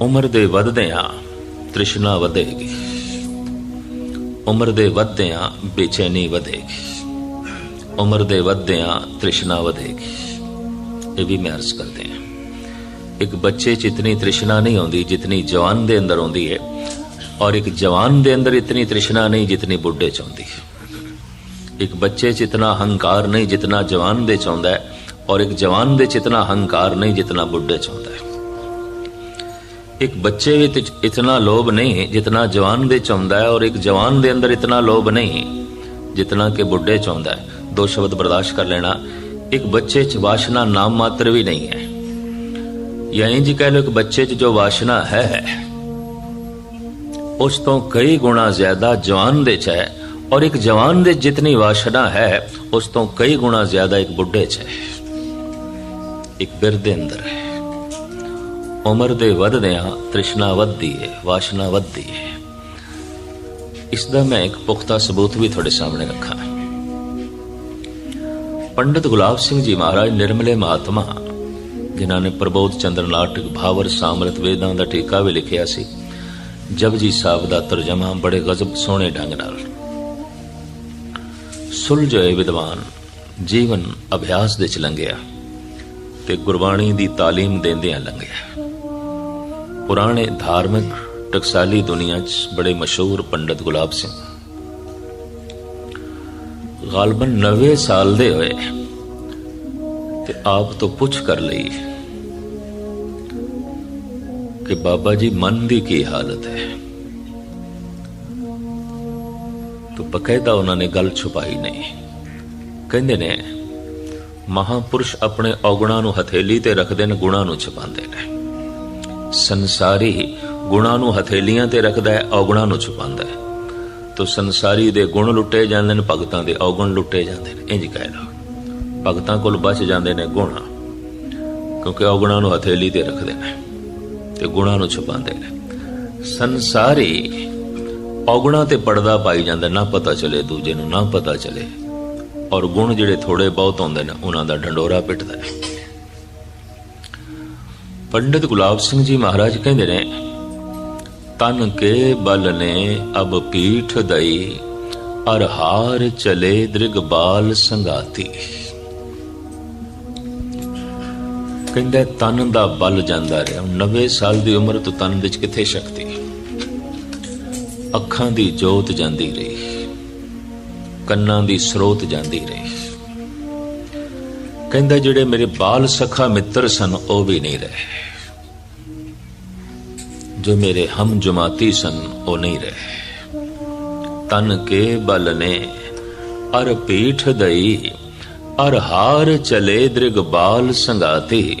ਉਮਰ ਦੇ ਵਧਦਿਆਂ ਤ੍ਰਿਸ਼ਨਾ ਵਧੇਗੀ। ਉਮਰ ਦੇ ਵਧਦਿਆਂ ਬੇਚੈਨੀ ਵਧੇਗੀ। ਉਮਰ ਦੇ ਵਧਦਿਆਂ ਤ੍ਰਿਸ਼ਨਾ ਵਧੇਗੀ। ਇਹ ਵੀ ਮੈਂ ਅਰਜ਼ ਕਰਦੇ ਹਾਂ। ਇੱਕ ਬੱਚੇ 'ਚ ਇਤਨੀ ਤ੍ਰਿਸ਼ਨਾ ਨਹੀਂ ਆਉਂਦੀ ਜਿਤਨੀ ਜਵਾਨ ਦੇ ਅੰਦਰ ਆਉਂਦੀ ਹੈ ਔਰ ਇੱਕ ਜਵਾਨ ਦੇ ਅੰਦਰ ਇਤਨੀ ਤ੍ਰਿਸ਼ਨਾ ਨਹੀਂ ਜਿਤਨੀ ਬੁੱਢੇ 'ਚ ਆਉਂਦੀ। ਹੈ ਇੱਕ ਬੱਚੇ 'ਚ ਇਤਨਾ ਹੰਕਾਰ ਨਹੀਂ ਜਿਤਨਾ ਜਵਾਨ ਦੇ 'ਚ ਆਉਂਦਾ ਹੈ ਔਰ ਇੱਕ ਜਵਾਨ ਦੇ 'ਚ ਇਤਨਾ ਹੰਕਾਰ ਨਹੀਂ ਜਿਤਨਾ ਬੁੱਢੇ 'ਚ ਆਉਂਦਾ ਹੈ। ਇੱਕ ਬੱਚੇ ਵਿੱਚ ਇਤਨਾ ਲੋਭ ਨਹੀਂ ਜਿਤਨਾ ਜਵਾਨ ਦੇ 'ਚ ਆਉਂਦਾ ਹੈ ਔਰ ਇੱਕ ਜਵਾਨ ਦੇ ਅੰਦਰ ਇਤਨਾ ਲੋਭ ਨਹੀਂ ਜਿਤਨਾ ਕਿ ਬੁੱਢੇ 'ਚ ਆਉਂਦਾ ਹੈ ਦੋ ਸ਼ਬਦ ਬਰਦਾਸ਼ਤ ਕਰ ਲੈਣਾ ਇੱਕ ਬੱਚੇ 'ਚ ਵਾਸ਼ਨਾ ਨਾਮ ਮਾਤਰ ਵੀ ਨਹੀਂ ਹੈ ਜਾਂ ਇੰਜ ਕਹਿ ਲਓ ਕਿ ਬੱਚੇ 'ਚ ਜੋ ਵਾਸ਼ਨਾ ਹੈ ਉਸ ਤੋਂ ਕਈ ਗੁਣਾ ਜ਼ਿਆਦਾ ਜਵਾਨ ਦੇ 'ਚ ਹੈ ਔਰ ਇੱਕ ਜਵਾਨ ਦੇ ਜਿਤਨੀ ਵਾਸ਼ਨਾ ਹੈ ਉਸ ਤੋਂ ਕਈ ਗੁਣਾ ਜ਼ਿਆਦਾ ਇੱਕ ਬੁੱਢੇ 'ਚ ਹੈ ਇੱਕ ਬਿਰਧ ਦੇ ਅੰਦਰ ਹੈ ਉਮਰ ਦੇ ਵਧਦਿਆਂ ਤ੍ਰਿਸ਼ਨਾ ਵੱਧਦੀ ਹੈ ਵਾਸ਼ਨਾ ਵੱਧਦੀ ਹੈ ਇਸ ਦਾ ਮੈਂ ਇੱਕ ਪੁਖਤਾ ਸਬੂਤ ਵੀ ਤੁਹਾਡੇ ਸਾਹਮਣੇ ਰੱਖਾਂ। ਪੰਡਿਤ ਗੁਲਾਬ ਸਿੰਘ ਜੀ ਮਹਾਰਾਜ ਨਿਰਮਲੇ ਮਹਾਤਮਾ, ਜਿਨ੍ਹਾਂ ਨੇ ਪ੍ਰਬੋਧ ਚੰਦਰ ਨਾਟਕ ਭਾਵਰ ਸਾਮਰਤ ਵੇਦਾਂ ਦਾ ਟੀਕਾ ਵੀ ਲਿਖਿਆ ਸੀ, ਜਪਜੀ ਸਾਹਿਬ ਦਾ ਤਰਜਮਾ ਬੜੇ ਗਜ਼ਬ ਸੋਹਣੇ ਢੰਗ ਨਾਲ। ਸੁਲਝੇ ਵਿਦਵਾਨ ਜੀਵਨ ਅਭਿਆਸ ਦੇ ਚ ਲੰਘਿਆ ਤੇ ਗੁਰਬਾਣੀ ਦੀ ਤਾਲੀਮ ਦਿੰਦਿਆਂ ਲੰਘਿਆ। ਪੁਰਾਣੇ ਧਾਰਮਿਕ ਟਕਸਾਲੀ ਦੁਨੀਆ 'ਚ ਬੜੇ ਮਸ਼ਹੂਰ ਪੰਡਤ ਗੁਲਾਬ ਸਿੰਘ। ਗਾਲਬਨ 90 ਸਾਲ ਦੇ ਹੋਏ ਤੇ ਆਪ ਤੋਂ ਪੁੱਛ ਕਰ ਲਈ ਕਿ ਬਾਬਾ ਜੀ ਮਨ ਦੀ ਕੀ ਹਾਲਤ ਹੈ। ਤੋ ਬਕਾਇਦਾ ਉਹਨਾਂ ਨੇ ਗੱਲ ਛੁਪਾਈ ਨਹੀਂ। ਕਹਿੰਦੇ ਨੇ, ਮਹਾਪੁਰਸ਼ ਆਪਣੇ ਔਗਣਾਂ ਨੂੰ ਹਥੇਲੀ ਤੇ ਰੱਖਦੇ ਨੇ, ਗੁਣਾਂ ਨੂੰ ਛੁਪਾਉਂਦੇ ਨੇ। ਸੰਸਾਰੀ ਗੁਣਾਂ ਨੂੰ ਹਥੇਲੀਆਂ ਤੇ ਰੱਖਦਾ ਹੈ, ਔਗਣਾਂ ਨੂੰ ਛੁਪਾਉਂਦਾ ਹੈ। ਤੋ ਸੰਸਾਰੀ ਦੇ ਗੁਣ ਲੁੱਟੇ ਜਾਂਦੇ ਨੇ, ਭਗਤਾਂ ਦੇ ਔਗਣ ਲੁੱਟੇ ਜਾਂਦੇ ਨੇ। ਇੰਜ ਕਹਿ ਲਓ ਭਗਤਾਂ ਕੋਲ ਬਚ ਜਾਂਦੇ ਨੇ ਗੁਣ, ਕਿਉਂਕਿ ਔਗਣਾਂ ਨੂੰ ਹਥੇਲੀ ਤੇ ਰੱਖਦੇ ਨੇ ਤੇ ਗੁਣਾਂ ਨੂੰ ਛੁਪਾਉਂਦੇ ਨੇ। ਸੰਸਾਰੀ ਔਗਣਾਂ ਤੇ ਪਰਦਾ ਪਾਈ ਜਾਂਦਾ, ਨਾ ਪਤਾ ਚਲੇ ਦੂਜੇ ਨੂੰ, ਨਾ ਪਤਾ ਚਲੇ। ਔਰ ਗੁਣ ਜਿਹੜੇ ਥੋੜੇ ਬਹੁਤ ਹੁੰਦੇ ਨੇ, ਉਹਨਾਂ ਦਾ ਢੰਡੋਰਾ ਪਿੱਟਦਾ ਹੈ। ਪੰਡਿਤ ਗੁਲਾਬ ਸਿੰਘ ਜੀ ਮਹਾਰਾਜ ਕਹਿੰਦੇ ਨੇ, ਤਨ ਕੇ ਬਲ ਨੇ ਅਬ ਪੀਠ ਦਈ, ਅਰ ਹਾਰ ਚਲੇ ਦ੍ਰਿਗਬਾਲ ਸੰਗਾਤੀ। ਕਹਿੰਦੇ, ਤਨ ਦਾ ਬਲ ਜਾਂਦਾ ਰਿਹਾ 90 ਸਾਲ ਦੀ ਉਮਰ ਤੋਂ ਤਨ ਵਿੱਚ ਕਿੱਥੇ ਸ਼ਕਤੀ? ਅੱਖਾਂ ਦੀ ਜੋਤ ਜਾਂਦੀ ਰਹੀ, ਕੰਨਾਂ ਦੀ ਸਰੋਤ ਜਾਂਦੀ ਰਹੀ ਕਹਿੰਦਾ, ਜਿਹੜੇ ਮੇਰੇ ਬਾਲ ਸਖਾ ਮਿੱਤਰ ਸਨ, ਉਹ ਵੀ ਨਹੀਂ ਰਹੇ। ਜੋ ਮੇਰੇ ਹਮ ਜਮਾਤੀ ਸਨ, ਉਹ ਨਹੀਂ ਰਹੇ। ਤਨ ਕੇ ਬਲ ਨੇ ਅਰ ਪੀਠ ਦਈ, ਅਰ ਹਾਰ ਚਲੇ ਦ੍ਰਿਗਬਾਲ ਸੰਗਾਤੀ।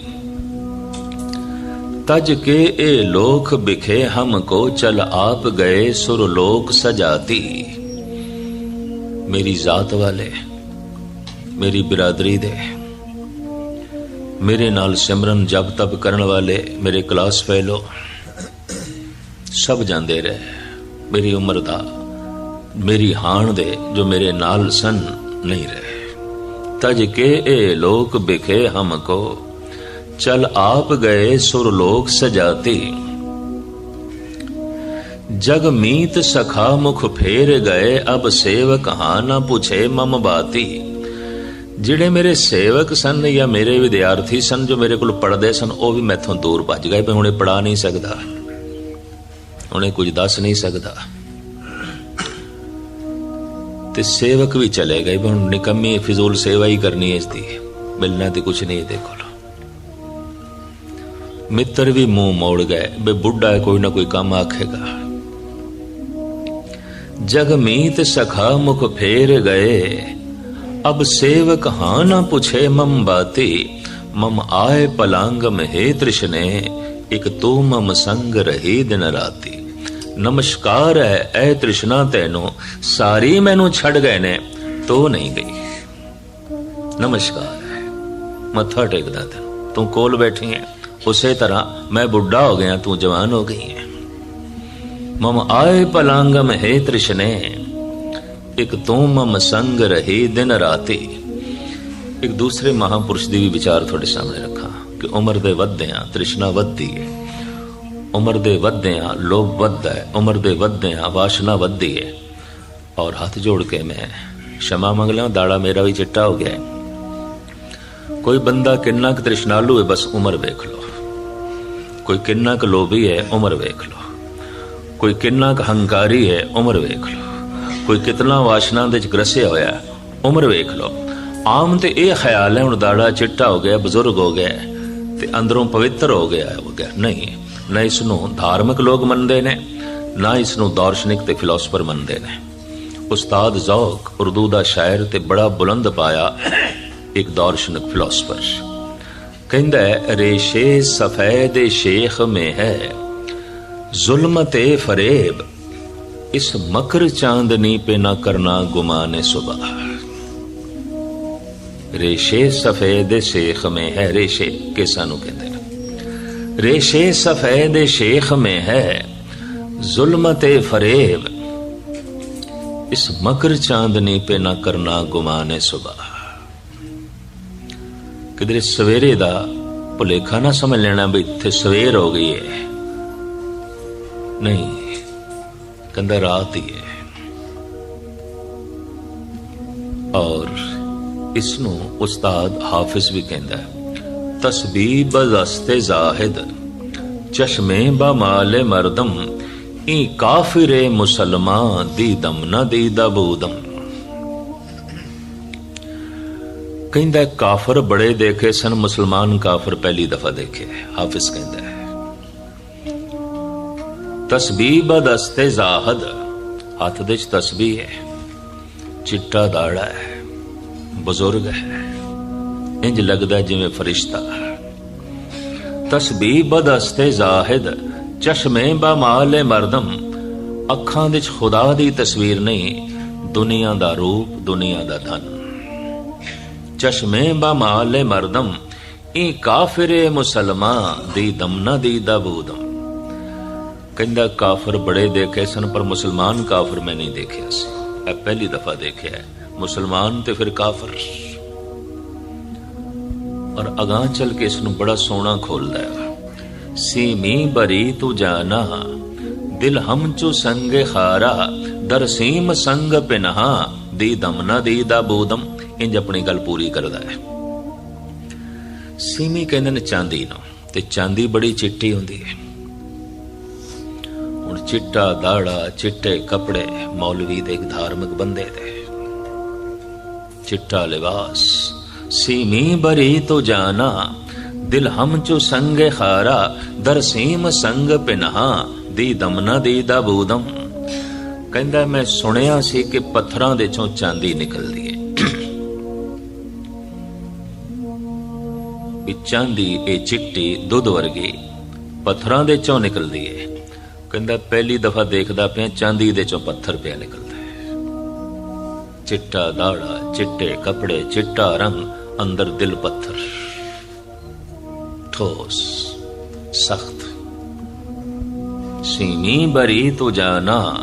ਤਜ ਕੇ ਇਹ ਲੋਕ ਬਿਖੇ ਹਮ ਕੋ ਚਲ ਆਪ ਗਏ ਸੁਰ ਲੋਕ ਸਜਾਤੀ। ਮੇਰੀ ਜ਼ਾਤ ਵਾਲੇ, ਮੇਰੀ ਬਰਾਦਰੀ ਦੇ ਮੇਰੇ ਨਾਲ ਸਿਮਰਨ ਜਪ ਤਪ ਕਰਨ ਵਾਲੇ ਮੇਰੇ ਕਲਾਸ ਫੈਲੋ ਸਭ ਜਾਂਦੇ ਰਹੇ। ਮੇਰੀ ਉਮਰ ਦਾ, ਮੇਰੀ ਹਾਣ ਦੇ ਜੋ ਮੇਰੇ ਨਾਲ ਸਨ, ਨਹੀਂ ਰਹੇ। ਤਜ ਕੇ ਇਹ ਲੋਕ ਬਿਖੇ ਹਮ ਕੋ, ਚਲ ਆਪ ਗਏ ਸੁਰ ਲੋਕ ਸਜਾਤੀ। ਜਗ ਮੀਤ ਸਖਾ ਮੁਖ ਫੇਰ ਗਏ, ਅਬ ਸੇਵਕ ਹਾਂ ਨਾ ਪੁਛੇ ਮਮ ਬਾਤੀ। ਜਿਹੜੇ ਮੇਰੇ ਸੇਵਕ ਸਨ ਜਾਂ ਮੇਰੇ ਵਿਦਿਆਰਥੀ ਸਨ ਜੋ ਮੇਰੇ ਕੋਲ ਪੜਦੇ ਸਨ ਉਹ ਵੀ ਮੈਥੋਂ ਦੂਰ ਭੱਜ ਗਏ ਵੀ ਹੁਣੇ ਪੜਾ ਨਹੀਂ ਸਕਦਾ ਹੁਣੇ ਕੁਝ ਦੱਸ ਨਹੀਂ ਸਕਦਾ ਤੇ ਸੇਵਕ ਵੀ ਚਲੇ ਗਏ ਵੀ ਹੁਣ ਨਿਕੰਮੀ ਫਿਜ਼ੂਲ ਸੇਵਾ ਹੀ ਕਰਨੀ ਹੈ ਇਸ ਦੀ ਮਿਲਣਾ ਤੇ ਕੁਝ ਨਹੀਂ ਇਹਦੇ ਕੋਲ ਮਿੱਤਰ ਵੀ ਮੂੰਹ ਮੋੜ ਗਏ ਬੇ ਬੁੱਢਾ ਹੈ ਕੋਈ ਨਾ ਕੋਈ ਕੰਮ ਆਖੇਗਾ ਜਗ ਮੀਤ ਸਖਾ ਮੁਖ ਫੇਰ ਗਏ ਅਬ ਸੇਵਕ ਹਾਂ ਨਾ ਪੁੱਛੇ ਮਮ ਬਾਤੀ ਮਮ ਆਏ ਪਲੰਗ ਮਹਿ ਤ੍ਰਿਸ਼ਨੇ ਇਕ ਤੂੰ ਮਮ ਸੰਗ ਰਹੀ ਦਿਨ ਰਾਤੀ ਨਮਸਕਾਰ ਹੈ ਐ ਤ੍ਰਿਸ਼ਨਾ ਤੈਨੂੰ ਸਾਰੀ ਮੈਨੂੰ ਛੱਡ ਗਏ ਨੇ ਤੋ ਨਹੀਂ ਗਈ ਨਮਸਕਾਰ ਹੈ ਮੱਥਾ ਟੇਕਦਾ ਤੈਨੂੰ ਤੂੰ ਕੋਲ ਬੈਠੀ ਹੈ ਉਸੇ ਤਰ੍ਹਾਂ ਮੈਂ ਬੁੱਢਾ ਹੋ ਗਿਆ ਤੂੰ ਜਵਾਨ ਹੋ ਗਈ ਹੈ ਮਮ ਆਏ ਪਲਾਂਗਮ ਹੈ ਤ੍ਰਿਸ਼ਨੇ ਇੱਕ ਤੂੰ ਮਮ ਸੰਗ ਰਹੀ ਦਿਨ ਰਾਤੀ ਇੱਕ ਦੂਸਰੇ ਮਹਾਪੁਰਸ਼ ਦੀ ਵੀ ਵਿਚਾਰ ਤੁਹਾਡੇ ਸਾਹਮਣੇ ਰੱਖਾਂ ਕਿ ਉਮਰ ਦੇ ਵੱਧਦਿਆਂ ਤ੍ਰਿਸ਼ਨਾ ਵੱਧਦੀ ਹੈ ਉਮਰ ਦੇ ਵੱਧਦਿਆਂ ਲੋਭ ਵੱਧਦਾ ਹੈ ਉਮਰ ਦੇ ਵੱਧਦਿਆਂ ਵਾਸ਼ਨਾ ਵੱਧਦੀ ਹੈ ਔਰ ਹੱਥ ਜੋੜ ਕੇ ਮੈਂ क्षमा ਮੰਗ ਲਾਂ ਦਾੜਾ ਮੇਰਾ ਵੀ ਚਿੱਟਾ ਹੋ ਗਿਆ ਹੈ। ਕੋਈ ਬੰਦਾ ਕਿੰਨਾ ਕੁ ਤ੍ਰਿਸ਼ਨਾਲੂ ਹੈ ਬਸ ਉਮਰ ਵੇਖ ਲਓ ਕੋਈ ਕਿੰਨਾ ਕੁ ਲੋਭੀ ਹੈ ਉਮਰ ਵੇਖ ਲਓ ਕੋਈ ਕਿੰਨਾ ਕੁ ਹੰਕਾਰੀ ਹੈ ਉਮਰ ਵੇਖ ਲਓ ਕੋਈ ਕਿਤਨਾ ਵਾਸ਼ਨਾ ਦੇ ਵਿੱਚ ਗਰਸਿਆ ਹੋਇਆ ਉਮਰ ਵੇਖ ਲਓ। ਆਮ ਤੇ ਇਹ ਖਿਆਲ ਹੈ ਹੁਣ ਦਾੜਾ ਚਿੱਟਾ ਹੋ ਗਿਆ, ਬਜ਼ੁਰਗ ਹੋ ਗਿਆ ਤੇ ਅੰਦਰੋਂ ਪਵਿੱਤਰ ਹੋ ਗਿਆ ਹੋ ਗਿਆ। ਨਹੀਂ, ਨਾ ਇਸ ਨੂੰ ਧਾਰਮਿਕ ਲੋਕ ਮੰਨਦੇ ਨੇ, ਨਾ ਇਸ ਨੂੰ ਦਾਰਸ਼ਨਿਕ ਤੇ ਫਿਲਾਸਫਰ ਮੰਨਦੇ ਨੇ। ਉਸਤਾਦ ਜ਼ੌਕ ਉਰਦੂ ਦਾ ਸ਼ਾਇਰ ਤੇ ਬੜਾ ਬੁਲੰਦ ਪਾਇਆ ਇੱਕ ਦਾਰਸ਼ਨਿਕ ਫਿਲਾਸਫਰ। ਕਹਿੰਦਾ ਰੇਸ਼ੇ ਸਫੈਦ ਸ਼ੇਖ ਮੇ ਹੈ ਜ਼ੁਲਮਤ ਫਰੇਬ इस मकर चांदनी पे न करना गुमान सुबह ਰੇਸ਼ੇ ਸਫੇਦ ਸ਼ੇਖ ਮੇ ਹੈ ਰੇਸ਼ੇ ਕਿਸਾਂ ਨੂੰ ਕਹਿੰਦੇ ਨੇ ਰੇਸ਼ੇ ਸਫੇਦ ਸ਼ੇਖ ਮੇ ਹੈ ਜ਼ੁਲਮਤੇ ਫਰੇਬ ਇਸ ਮਕਰ ਚਾਂਦਨੀ ਪੇ ਨਾ ਕਰਨਾ ਗੁਮਾਨੇ ਸੁਬਹ ਕਿਧਰੇ ਸਵੇਰੇ ਦਾ ਭੁਲੇਖਾ ਨਾ ਸਮਝ ਲੈਣਾ ਵੀ ਇੱਥੇ ਸਵੇਰ ਹੋ ਗਈ ਹੈ ਨਹੀਂ ਕਹਿੰਦਾ ਰਾਤ ਹੀ ਹੈ ਔਰ ਇਸ ਨੂੰ ਉਸਤਾਦ ਹਾਫਿਜ਼ ਵੀ ਕਹਿੰਦਾ ਹੈ ਤਸਬੀਬ ਦਸਤੇ ਜ਼ਾਹਿਦ ਚਸ਼ਮੇ ਬਾ ਮਾਲੇ ਮਰਦਮ ਈ ਕਾਫਿਰੇ ਮੁਸਲਮਾਨ ਦੀ ਦਮ ਨਾ ਦੀ ਦਬੂਦਮ ਕਹਿੰਦਾ ਹੈ, ਕਾਫਰ ਬੜੇ ਦੇਖੇ ਸਨ ਮੁਸਲਮਾਨ ਕਾਫਰ ਪਹਿਲੀ ਦਫਾ ਦੇਖੇ ਹਾਫਿਜ਼ ਕਹਿੰਦਾ ਹੈ ਬਦਸਤੇ ਦਸਤੇ ਜ਼ਾਹਦ। ਹੱਥ ਦੇ ਚ ਤਸਬੀਹ ਹੈ। ਚਿੱਟਾ ਦਾੜਾ ਹੈ। ਬਜ਼ੁਰਗ ਹੈ। ਇੰਜ ਲੱਗਦਾ ਜਿਵੇਂ ਫਰਿਸ਼ਤਾ। ਤਸਬੀਹ ਬਦਸਤੇ ਜ਼ਾਹਿਦ। ਚਸ਼ਮੇ ਬਾ ਮਰਦਮ। ਅੱਖਾਂ ਵਿੱਚ ਖੁਦਾ ਦੀ ਤਸਵੀਰ ਨਹੀਂ। ਦੁਨੀਆ ਦਾ ਰੂਪ, ਦੁਨੀਆ ਦਾ ਧਨ। ਚਸ਼ਮੇ ਬਾ ਮਾਲੇ ਮਰਦਮ। ਇਹ ਕਾਫਿਰੇ ਮੁਸਲਮਾਨ। ਦੀ ਦਮਨਾ ਦੀ ਦਬੂਦਮ। ਕਹਿੰਦਾ, ਕਾਫਰ ਬੜੇ ਦੇਖੇ ਸਨ, ਪਰ ਮੁਸਲਮਾਨ ਕਾਫਰ ਮੈਂ ਨਹੀਂ ਦੇਖਿਆ ਸੀ। ਇਹ ਪਹਿਲੀ ਦਫਾ ਦੇਖਿਆ ਹੈ। ਮੁਸਲਮਾਨ ਤੇ ਫਿਰ ਕਾਫਰ। ਔਰ ਅਗਾਹ ਚਲ ਕੇ ਇਸ ਨੂੰ ਬੜਾ ਸੋਹਣਾ ਖੋਲਦਾ ਹੈ। ਸੀਮੀ ਬਰੀ ਤੂ ਜਾਨਾ, ਦਿਲ ਹਮ ਚੁ ਸੰਗੇ ਖਾਰਾ, ਦਰ ਸੰਗ ਪਿਨਹਾ, ਦੀ ਦਮ ਨਾ ਦੀ ਦਾ ਬੋਦਮ। ਇੰਜ ਆਪਣੀ ਗੱਲ ਪੂਰੀ ਕਰਦਾ ਹੈ। ਸੀਮੀ ਕਹਿੰਦੇ ਨੇ ਚਾਂਦੀ ਨੂੰ, ਤੇ ਚਾਂਦੀ ਬੜੀ ਚਿੱਟੀ ਹੁੰਦੀ ਹੈ। ਹੁਣ ਚਿੱਟਾ ਦਾੜਾ, ਚਿੱਟੇ ਕੱਪੜੇ ਮੌਲਵੀ ਦੇ ਧਾਰਮਿਕ ਬੰਦੇ ਦੇ ਚਿੱਟਾ ਲਿਬਾਸ, ਸੀਮੀ ਬਰੀ ਤੋ ਜਾਣਾ ਦਿਲ ਹਮ ਚੋ ਸੰਗ ਖਾਰਾ ਦਰਸੀਮ ਸੰਗ ਪਿਨਹਾ, ਦੀ ਦਮਨਾ ਦੀ ਦਾ ਬੂਦਮ। ਕਹਿੰਦਾ, ਮੈਂ ਸੁਣਿਆ ਸੀ ਕਿ ਪੱਥਰਾਂ ਦੇ ਚੋਂ ਚਾਂਦੀ ਨਿਕਲਦੀ ਹੈ ਵੀ ਚਾਂਦੀ ਇਹ ਚਿੱਟੀ ਦੁੱਧ ਵਰਗੀ ਪੱਥਰਾਂ ਦੇ ਚੋਂ ਨਿਕਲਦੀ ਏ। ਕਹਿੰਦਾ, ਪਹਿਲੀ ਦਫਾ ਦੇਖਦਾ ਪਿਆ, ਚਾਂਦੀ ਦੇ ਚੋਂ ਪੱਥਰ ਪਿਆ ਨਿਕਲਦਾ ਹੈ। ਚਿੱਟਾ ਦਾੜਾ, ਚਿੱਟੇ ਕਪੜੇ, ਚਿੱਟਾ ਰੰਗ, ਅੰਦਰ ਦਿਲ ਪੱਥਰ। ਠੋਸ, ਸਖਤ। ਸੀਨੀ ਬਰੀ ਤੋ ਜਾਣਾ,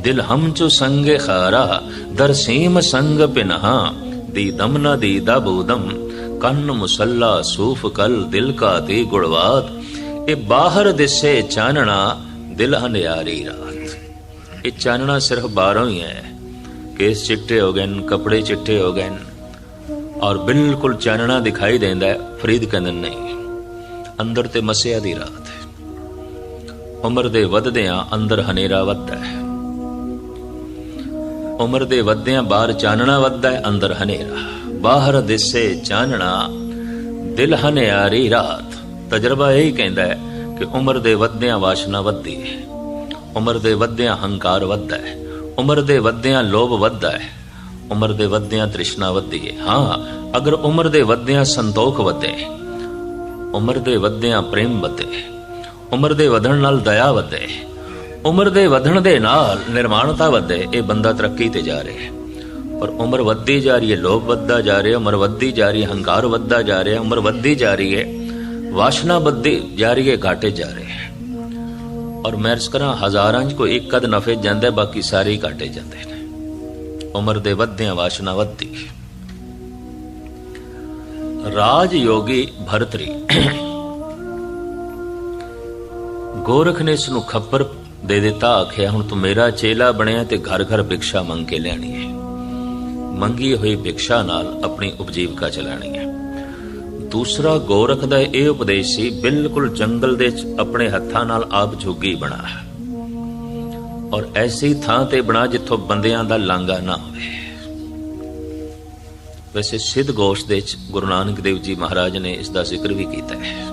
ਦਿਲ ਹਮ ਚੋ ਸੰਗੇ ਖਾਰਾ, ਦਰ ਸੀਮ ਸੰਗ ਪਿਨਹਾ। ਦੀ ਦਮਨਾ ਦੀ ਬੂਦਮ ਕੰਨ ਮੁਸੱਲਾ ਸੂਫ ਕਲ ਦਿਲ ਕਾ ਤੇ ਗੁੜਵਾਤ ਇਹ ਬਾਹਰ ਦਿਸੇ ਚਾਨਣਾ ਦਿਲ ਹਨਿਆਰੀ ਰਾਤ। ਇਹ ਚਾਨਣਾ ਸਿਰਫ ਬਾਹਰੋਂ ਹੀ ਹੈ। ਕੇਸ ਚਿੱਟੇ ਹੋ ਗਏ ਨੇ ਕਪੜੇ ਚਿੱਟੇ ਹੋ ਗਏ ਔਰ ਬਿਲਕੁਲ ਚਾਨਣਾ ਦਿਖਾਈ ਦਿੰਦਾ ਹੈ, ਫਰੀਦ ਕਹਿੰਦੇ ਨਹੀਂ। ਅੰਦਰ ਤੇ ਮਸਿਆ ਦੀ ਰਾਤ ਹੈ। ਉਮਰ ਦੇ ਵਧਦਿਆਂ ਅੰਦਰ ਹਨੇਰਾ ਵੱਧਦਾ ਹੈ। ਉਮਰ ਦੇ ਵਧਦਿਆਂ ਬਾਹਰ ਚਾਨਣਾ ਵੱਧਦਾ ਹੈ, ਅੰਦਰ ਹਨੇਰਾ। ਬਾਹਰ ਦਿਸੇ ਚਾਨਣਾ, ਦਿਲ ਹਨਿਆਰੀ ਰਾਤ। ਤਜਰਬਾ ਇਹ ਕਹਿੰਦਾ ਹੈ ਕਿ ਉਮਰ ਦੇ ਵਧਦਿਆਂ ਵਾਸ਼ਨਾ ਵੱਧਦੀ ਹੈ। ਉਮਰ ਦੇ ਵਧਦਿਆਂ ਹੰਕਾਰ ਵੱਧਦਾ ਹੈ। ਉਮਰ ਦੇ ਵਧਦਿਆਂ ਲੋਭ ਵੱਧਦਾ ਹੈ। ਉਮਰ ਦੇ ਵਧਦਿਆਂ ਤ੍ਰਿਸ਼ਨਾ ਵੱਧਦੀ ਹੈ। ਹਾਂ, ਅਗਰ ਉਮਰ ਦੇ ਵਧਦਿਆਂ ਸੰਤੋਖ ਵਧੇ, ਉਮਰ ਦੇ ਵਧਦਿਆਂ ਪ੍ਰੇਮ ਵਧੇ, ਉਮਰ ਦੇ ਵਧਣ ਨਾਲ ਦਇਆ ਵਧੇ, ਉਮਰ ਦੇ ਵਧਣ ਦੇ ਨਾਲ ਨਿਰਮਾਣਤਾ ਵਧੇ, ਇਹ ਬੰਦਾ ਤਰੱਕੀ ਤੇ ਜਾ ਰਿਹਾ ਹੈ। ਪਰ ਉਮਰ ਵੱਧਦੀ ਜਾ ਰਹੀ ਹੈ, ਲੋਭ ਵੱਧਦਾ ਜਾ ਰਿਹਾ, ਉਮਰ ਵੱਧਦੀ ਜਾ ਰਹੀ ਹੈ, ਹੰਕਾਰ ਵੱਧਦਾ ਜਾ ਰਿਹਾ, ਉਮਰ ਵੱਧਦੀ ਜਾ ਰਹੀ ਹੈ। ਵਾਸ਼ਨਾ ਵੱਧਦੀ ਜਾ ਰਹੀ ਹੈ ਘਾਟੇ ਜਾ ਰਹੇ ਹੈ। ਔਰ ਮੈਂ ਅਰਜ਼ ਕਰਾਂ, ਹਜ਼ਾਰਾਂ 'ਚ ਕੋਈ ਇੱਕ ਕਦ ਨਫੇ ਜਾਂਦਾ ਬਾਕੀ ਸਾਰੇ ਘਾਟੇ ਜਾਂਦੇ ਨੇ। ਉਮਰ ਦੇ ਵਧਦਿਆਂ ਵਾਸ਼ਨਾ ਵੱਧਦੀ। ਰਾਜ ਯੋਗੀ ਭਰਤਰੀ। ਗੋਰਖ ਨੇ ਇਸ ਨੂੰ ਖੱਪਰ ਦੇ ਦਿੱਤਾ, ਆਖਿਆ, ਹੁਣ ਤੂੰ ਮੇਰਾ ਚੇਲਾ ਬਣਿਆ ਤੇ ਘਰ ਘਰ ਭਿਕਸ਼ਾ ਮੰਗ ਕੇ ਲੈਣੀ ਹੈ। ਮੰਗੀ ਹੋਈ ਭਿਕਸ਼ਾ ਨਾਲ ਆਪਣੀ ਉਪਜੀਵਕਾ ਚਲਾਣੀ ਹੈ। ਦੂਸਰਾ ਗੋਰਖ ਦਾ ਇਹ ਉਪਦੇਸ਼ ਸੀ, ਬਿਲਕੁਲ ਜੰਗਲ ਦੇ ਵਿੱਚ ਆਪਣੇ ਹੱਥਾਂ ਨਾਲ ਆਪ ਜੋਗੀ ਬਣਾ। ਔਰ ਐਸੀ ਥਾਂ ਤੇ ਬਣਾ ਜਿੱਥੋਂ ਬੰਦਿਆਂ ਦਾ ਲਾਂਗਾ ਨਾ ਹੋਵੇ। ਵੈਸੇ ਸਿੱਧ ਗੋਸ਼ ਦੇ ਵਿੱਚ ਗੁਰੂ ਨਾਨਕ ਦੇਵ ਜੀ ਮਹਾਰਾਜ ਨੇ ਇਸ ਦਾ ਜ਼ਿਕਰ ਵੀ ਕੀਤਾ ਹੈ।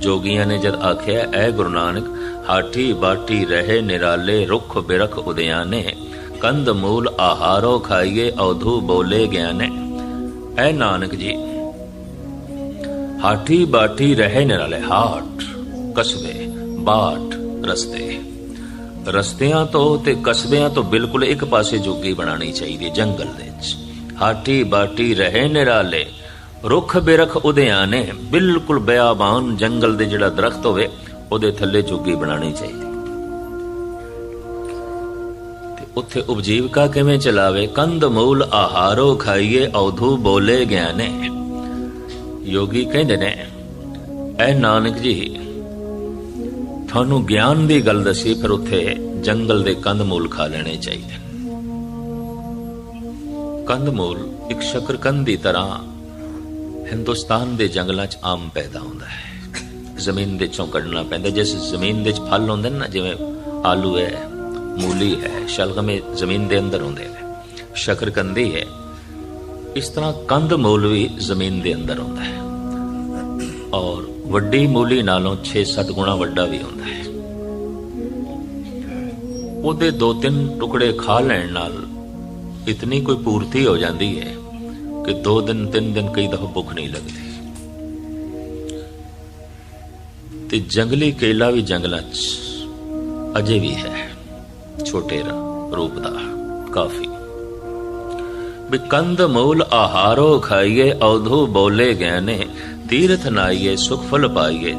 ਜੋਗੀਆਂ ਨੇ ਜਦ ਆਖਿਆ, ਐ ਗੁਰੂ ਨਾਨਕ, ਹਾਠੀ ਬਾਟੀ ਰਹੇ ਨਿਰਾਲੇ, ਰੁੱਖ ਬਿਰਖ ਉਦਿਆਨੇ, ਕੰਦ ਮੂਲ ਆਹਾਰੋ ਖਾਈਏ, ਔਧੂ ਬੋਲੇ ਗਿਆਨੇ। ਐ ਨਾਨਕ ਜੀ ਹਾਠੀ ਬਾਟੀ ਰਹੇ ਨਿਰਾਲੇ ਹਾਟ ਕਸਬੇ ਬਾਟ ਰਸਤੇ ਰਸਤਿਆਂ ਤੋਂ ਤੇ ਕਸਬਿਆਂ ਤੋਂ ਬਿਲਕੁਲ ਇੱਕ ਪਾਸੇ ਜੋਗੀ ਬਣਾਣੀ ਚਾਹੀਦੀ ਹੈ ਜੰਗਲ ਦੇ ਵਿੱਚ ਹਾਟੀ ਬਾਟੀ ਰਹੇ ਨਿਰਾਲੇ ਰੁੱਖ ਬਿਰਖ ਉਦਿਆਨੇ ਬਿਲਕੁਲ ਬਿਆਬਾਨ ਜੰਗਲ ਦੇ ਜਿਹੜਾ ਦਰਖਤ ਹੋਵੇ ਉਹਦੇ ਥੱਲੇ ਜੋਗੀ ਬਣਾਣੀ ਚਾਹੀਦੀ ਤੇ ਉੱਥੇ ਉਪਜੀਵਕਾ ਕਿਵੇਂ ਚਲਾਵੇ ਕੰਦ ਮੂਲ ਆਹਾਰੋ ਖਾਈਏ ਔਧੂ ਬੋਲੇ ਗਿਆਨੇ ਯੋਗੀ ਕਹਿੰਦੇ ਨੇ, ਐ ਨਾਨਕ ਜੀ, ਤੁਹਾਨੂੰ ਗਿਆਨ ਦੀ ਗੱਲ ਦੱਸੀ ਪਰ ਉੱਥੇ ਜੰਗਲ ਦੇ ਕੰਦ ਮੂਲ ਖਾ ਲੈਣੇ ਚਾਹੀਦੇ ਕੰਦ ਮੂਲ ਇੱਕ ਸ਼ਕਰਕੰਦ ਦੀ ਤਰ੍ਹਾਂ ਹਿੰਦੁਸਤਾਨ ਦੇ ਜੰਗਲਾਂ 'ਚ ਆਮ ਪੈਦਾ ਹੁੰਦਾ ਹੈ। ਜ਼ਮੀਨ ਦੇ ਚੋਂ ਕੱਢਣਾ ਪੈਂਦਾ ਜਿਸ ਜ਼ਮੀਨ ਦੇ 'ਚ ਫਲ ਹੁੰਦੇ ਨੇ ਨਾ, ਜਿਵੇਂ ਆਲੂ ਹੈ, ਮੂਲੀ ਹੈ, ਸ਼ਲਗਮ ਜ਼ਮੀਨ ਦੇ ਅੰਦਰ ਹੁੰਦੇ ਨੇ। ਸ਼ਕਰਕੰਦੀ ਹੈ ਇਸ ਤਰ੍ਹਾਂ ਕੰਧ ਮੂਲ ਵੀ ਜ਼ਮੀਨ ਦੇ ਅੰਦਰ ਹੁੰਦਾ ਹੈ। ਔਰ ਵੱਡੀ ਮੂਲੀ ਨਾਲੋਂ 6-7 ਗੁਣਾ ਵੱਡਾ ਵੀ ਹੁੰਦਾ ਹੈ। ਉਹਦੇ ਦੋ ਤਿੰਨ ਟੁਕੜੇ ਖਾ ਲੈਣ ਨਾਲ ਇਤਨੀ ਕੋਈ ਪੂਰਤੀ ਹੋ ਜਾਂਦੀ ਹੈ ਕਿ ਦੋ ਦਿਨ, ਤਿੰਨ ਦਿਨ ਕਈ ਦਫਾ ਭੁੱਖ ਨਹੀਂ ਲੱਗਦੀ। ਤੇ ਜੰਗਲੀ ਕੇਲਾ ਵੀ ਜੰਗਲਾਂ 'ਚ ਅਜੇ ਵੀ ਹੈ, ਛੋਟੇ ਰ- ਰੂਪ ਦਾ, ਕਾਫੀ। ਵੀ ਕੰਦ ਮੂਲ ਆਹਾਰੋ ਖਾਈਏ, ਔਧੂ ਬੋਲੇ ਗਿਆਨੇ ਤੀਰਥ ਨਾਈਏ, ਸੁਖ ਫਲ ਪਾਈਏ।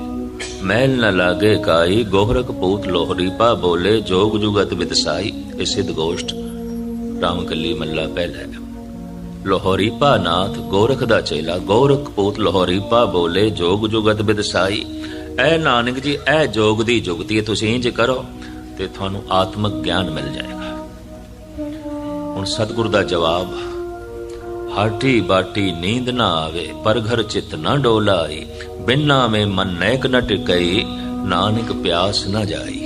ਮੈਲ ਨ ਲਾਗੇ ਕਾਈ ਗੋਹਰਕ ਪੂਤ ਲੋਹਰੀ ਪਾ ਬੋਲੇ, ਜੋਗ ਜੁਗਤ ਵਿਦਸਾਈ ਇਹ ਸਿੱਧ ਗੋਸ਼ਟ ਰਾਮਕਲੀ ਮੱਲਾ ਪਹਿਲਾ ਹੈ। ਨਾਥ, ਗੋਰਖ ਦਾ ਚੇਲਾ, ਗੋਰਖ ਪੂਤ ਲੋਹਰੀ ਬੋਲੇ, ਜੋਗ ਜੁਗਤ ਵਿਦਸਾਈ ਐ ਨਾਨਕ ਜੀ, ਐ ਜੋਗ ਦੀ ਜੁਗਤੀ ਤੁਸੀਂ ਇੰਜ ਕਰੋ, ਤੇ ਤੁਹਾਨੂੰ ਆਤਮਿਕ ਗਿਆਨ ਮਿਲ ਜਾਏਗਾ। ਹੁਣ ਸਤਿਗੁਰ ਦਾ ਜਵਾਬ ਹਾਟੀ ਬਾਟੀ ਨੀਂਦ ਨਾ ਆਵੇ ਪਰ ਘਰ ਚਿਤ ਨਾ ਡੋਲਾਈ, ਬਿਨਾ ਮੇ ਮਨ ਨੈਕ ਨ ਟਿਕਈ, ਨਾਨਕ ਪਿਆਸ ਨਾ ਜਾਈ।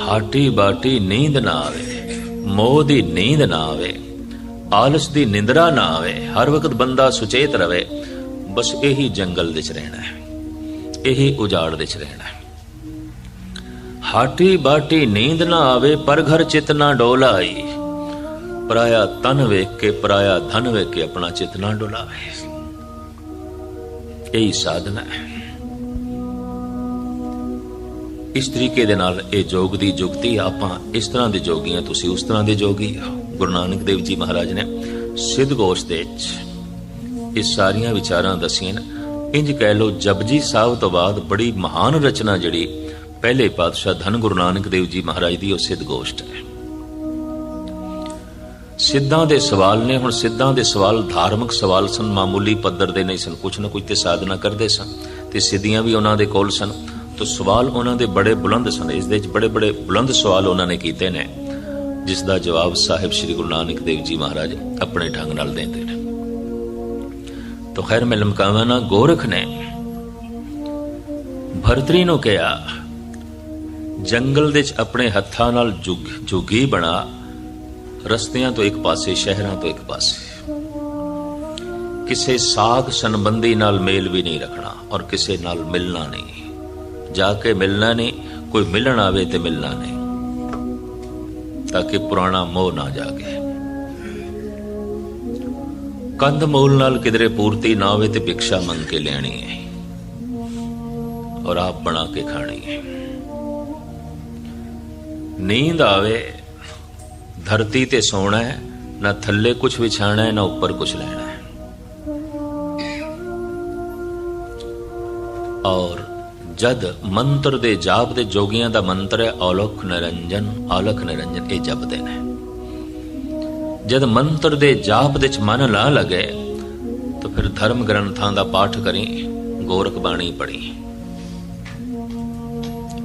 ਹਾਟੀ ਬਾਟੀ ਨੀਂਦ ਨਾ ਆਵੇ, ਮੋਹ ਦੀ ਨੀਂਦ ਨਾ ਆਵੇ, ਆਲਸ ਦੀ ਨਿੰਦਰਾ ਨਾ ਆਵੇ, ਹਰ ਵਕਤ ਬੰਦਾ ਸੁਚੇਤ ਰਵੇ, ਬਸ ਇਹੀ ਜੰਗਲ ਵਿੱਚ ਰਹਿਣਾ ਹੈ, ਇਹੀ ਉਜਾੜ ਵਿੱਚ ਰਹਿਣਾ ਹੈ। ਹਾਟੀ ਬਾਟੀ ਨੀਂਦ ਨਾ ਆਵੇ ਪਰ ਘਰ ਚਿਤ ਨਾ ਡੋਲਾਈ ਪਰਾਇਆ ਤਨ ਵੇਖ ਕੇ, ਪਰਾਇਆ ਧਨ ਵੇਖ ਕੇ ਆਪਣਾ ਚਿਤ ਨਾ ਡੋਲਾਵੇ। ਇਹੀ ਸਾਧਨਾ ਹੈ। ਇਸ ਤਰੀਕੇ ਦੇ ਨਾਲ ਇਹ ਜੋਗ ਦੀ ਜੁਗਤੀ, ਆਪਾਂ ਇਸ ਤਰ੍ਹਾਂ ਦੇ ਜੋਗੀ ਹਾਂ, ਤੁਸੀਂ ਉਸ ਤਰ੍ਹਾਂ ਦੇ ਜੋਗੀ ਗੁਰੂ ਨਾਨਕ ਦੇਵ ਜੀ ਮਹਾਰਾਜ ਨੇ ਸਿੱਧ ਗੋਸ਼ ਦੇ ਵਿੱਚ ਇਹ ਸਾਰੀਆਂ ਵਿਚਾਰਾਂ ਦਸੀਆਂ ਨੇ। ਇੰਜ ਕਹਿ ਲੋ ਜਪਜੀ ਸਾਹਿਬ ਤੋਂ ਬਾਅਦ ਬੜੀ ਮਹਾਨ ਰਚਨਾ ਜਿਹੜੀ ਪਹਿਲੇ ਪਾਤਸ਼ਾਹ ਧੰਨ ਗੁਰੂ ਨਾਨਕ ਦੇਵ ਜੀ ਮਹਾਰਾਜ ਦੀ ਉਹ ਸਿੱਧ ਗੋਸ਼ਟ ਹੈ। ਸਿੱਧਾਂ ਦੇ ਸਵਾਲ ਨੇ, ਹੁਣ ਸਿੱਧਾਂ ਦੇ ਸਵਾਲ ਧਾਰਮਿਕ ਸਵਾਲ ਸਨ, ਮਾਮੂਲੀ ਪੱਧਰ ਦੇ ਨਹੀਂ ਸਨ, ਕੁਛ ਨਾ ਕੁਛ ਤੇ ਸਾਧਨਾ ਕਰਦੇ ਸਨ ਤੇ ਸਿੱਧੀਆਂ ਵੀ ਉਹਨਾਂ ਦੇ ਕੋਲ ਸਨ। ਤਾਂ ਸਵਾਲ ਉਹਨਾਂ ਦੇ ਬੜੇ ਬੁਲੰਦ ਸਨ, ਇਸ ਦੇ ਵਿੱਚ ਬੜੇ ਬੜੇ ਬੁਲੰਦ ਸਵਾਲ ਉਹਨਾਂ ਨੇ ਕੀਤੇ ਨੇ, ਜਿਸ ਦਾ ਜਵਾਬ ਸਾਹਿਬ ਸ੍ਰੀ ਗੁਰੂ ਨਾਨਕ ਦੇਵ ਜੀ ਮਹਾਰਾਜ ਆਪਣੇ ਢੰਗ ਨਾਲ ਦਿੰਦੇ ਨੇ। ਤੋ ਖੈਰ ਮੈਂ ਲਮਕਾਵਾਂ ਨਾ, ਗੋਰਖ ਨੇ ਭਰਤਰੀ ਨੂੰ ਕਿਹਾ, ਜੰਗਲ ਦੇ ਵਿੱਚ ਆਪਣੇ ਹੱਥਾਂ ਨਾਲ ਜੁਗ ਜੁਗੀ ਬਣਾ ਰਸਤਿਆਂ ਤੋਂ ਇੱਕ ਪਾਸੇ, ਸ਼ਹਿਰਾਂ ਤੋਂ ਇੱਕ ਪਾਸੇ। ਕਿਸੇ ਸਾਗ ਸੰਬੰਧੀ ਨਾਲ ਮੇਲ ਵੀ ਨਹੀਂ ਰੱਖਣਾ ਔਰ ਕਿਸੇ ਨਾਲ ਮਿਲਣਾ ਨਹੀਂ। ਜਾ ਕੇ ਮਿਲਣਾ ਨਹੀਂ, ਕੋਈ ਮਿਲਣ ਆਵੇ ਤੇ ਮਿਲਣਾ ਨਹੀਂ। ਤਾਂ ਕਿ ਪੁਰਾਣਾ ਮੋਹ ਨਾ ਜਾਗੇ। ਕੰਧ ਮੋਲ ਨਾਲ ਕਿਧਰੇ ਪੂਰਤੀ ਨਾ ਹੋਵੇ ਤੇ ਭਿਕਸ਼ਾ ਮੰਗ ਕੇ ਲੈਣੀ ਹੈ। ਔਰ ਆਪ ਬਣਾ ਕੇ ਖਾਣੀ ਹੈ। ਨੀਂਦ ਆਵੇ ਧਰਤੀ ਤੇ ਸੋਣਾ ਹੈ, ਨਾ ਥੱਲੇ ਕੁਝ ਵਿਛਾਣਾ ਹੈ, ਨਾ ਉੱਪਰ ਕੁਝ ਲੈਣਾ ਹੈ। ਔਰ ਜਦ ਮੰਤਰ ਦੇ ਜਾਪ ਦੇ ਜੋਗੀਆਂ ਦਾ ਮੰਤਰ ਹੈ, ਔਲਖ ਨਿਰੰਜਨ ਔਲਖ ਨਿਰੰਜਨ, ਇਹ ਜਪਦੇ ਨੇ ਜਦ ਮੰਤਰ ਦੇ ਜਾਪ ਦੇ ਚ ਮਨ ਲਾ ਲਗੇ, ਤਾਂ ਫਿਰ ਧਰਮ ਗ੍ਰੰਥਾਂ ਦਾ ਪਾਠ ਕਰੀ, ਗੋਰਖ ਬਾਣੀ ਪੜੀ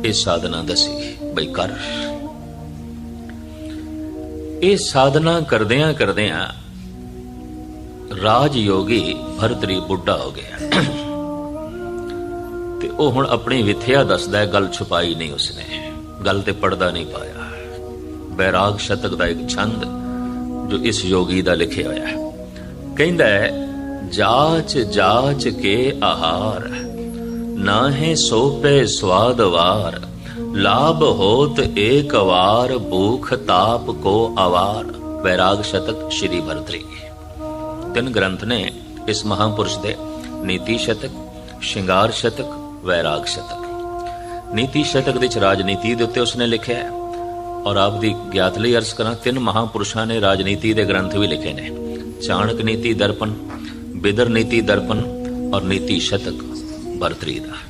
ਇਹ ਸਾਧਨਾ ਦਸੀ ਬਈ ਕਰ। ਇਹ ਸਾਧਨਾ ਕਰਦਿਆਂ ਕਰਦਿਆਂ ਰਾਜ ਯੋਗੀ ਭਰਤਰੀ ਬੁੱਢਾ ਹੋ ਗਿਆ। ਤੇ ਉਹ ਹੁਣ ਆਪਣੀ ਵਿਥਿਆ ਦੱਸਦਾ ਹੈ, ਗੱਲ ਛੁਪਾਈ ਨਹੀਂ ਉਸਨੇ। ਗੱਲ ਤੇ ਪੜਦਾ ਨਹੀਂ ਪਾਇਆ। ਬੈਰਾਗ ਸ਼ਤਕ ਦਾ ਇੱਕ ਛੰਦ ਜੋ ਇਸ ਯੋਗੀ ਦਾ ਲਿਖਿਆ ਹੋਇਆ ਹੈ। ਕਹਿੰਦਾ ਹੈ, ਜਾਚ ਜਾਚ ਕੇ ਆਹਾਰ ਨਾ ਨਾਹੇ ਸੋਪੇ ਸਵਾਦਵਾਰ ਲਾਭ ਹੋਤ ਏਕ ਵਾਰ, ਭੂਖ ਤਾਪ ਕੋ ਆਵਾਰ ਬੈਰਾਗ ਸ਼ਤਕ ਸ਼੍ਰੀ ਭਰਤਰੀ ਤਿੰਨ ਗ੍ਰੰਥ ਨੇ ਇਸ ਮਹਾਪੁਰਸ਼ ਦੇ। ਨੀਤੀ ਸ਼ਤਕ, ਸ਼ਿੰਗਾਰ ਸ਼ਤਕ, ਵੈਰਾਗ ਸ਼ਤਕ। ਨੀਤੀ ਸ਼ਤਕ ਦੇ ਚ ਰਾਜਨੀਤੀ ਦੇ ਉੱਤੇ ਉਸਨੇ ਲਿਖਿਆ ਹੈ। ਔਰ ਆਪ ਦੀ ਗਿਆਤ ਲਈ ਅਰਜ਼ ਕਰਾਂ, ਤਿੰਨ ਮਹਾਪੁਰਸ਼ਾਂ ਨੇ ਰਾਜਨੀਤੀ ਦੇ ਗ੍ਰੰਥ ਵੀ ਲਿਖੇ ਨੇ। ਚਾਣਕ ਨੀਤੀ ਦਰਪਣ ਬਿਦਰ ਨੀਤੀ ਦਰਪਣ ਔਰ ਨੀਤੀ ਸ਼ਤਕ ਭਰਤਰੀ ਦਾ।